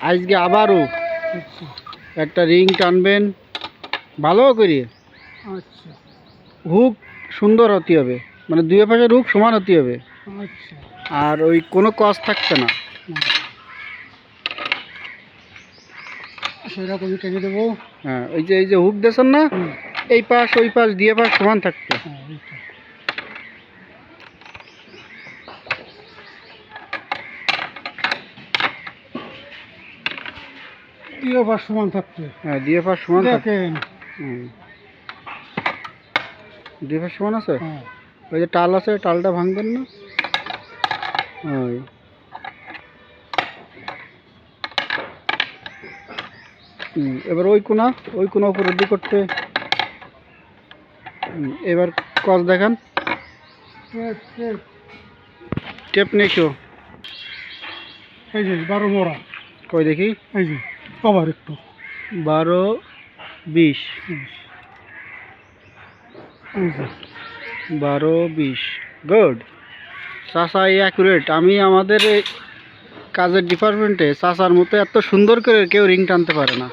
আজকে আবারও একটা রিং টানবেন। ভালো করে। আচ্ছা। হুক সুন্দর হতে হবে। মানে দুই পাশের হুক সমান হতে হবে। আচ্ছা। আর ওই কোনো কস থাকছে না। সেরকমই টেনে দেবো। হ্যাঁ ওই যে এই যে হুক দিয়েছেন না? এই পাশ ওই পাশ দিয়ে পাশ সমান থাকবে হ্যাঁ এইটা দুই সমান থাকতে হ্যাঁ দিয়ে পাশ সমান দেখেন। হুম। পাশ সমান আছে? হ্যাঁ। ওই যে টাল আছে টালটা ভাঙবেন না? ওই। এবার ওই কোনা ওই কোনা উপরের দিক করতে। এবার কস দেখান। টেপ, নেছো এই যে বারো মোড়া। কই দেখি? এই যে। কভার একটু। বারো বিশ। বারো বিশ। গুড। চাষা অ্যাকুরেট আমি আমাদের এই কাজের ডিপার্টমেন্টে চাষার মতো এত সুন্দর করে কেউ রিং টানতে পারে না।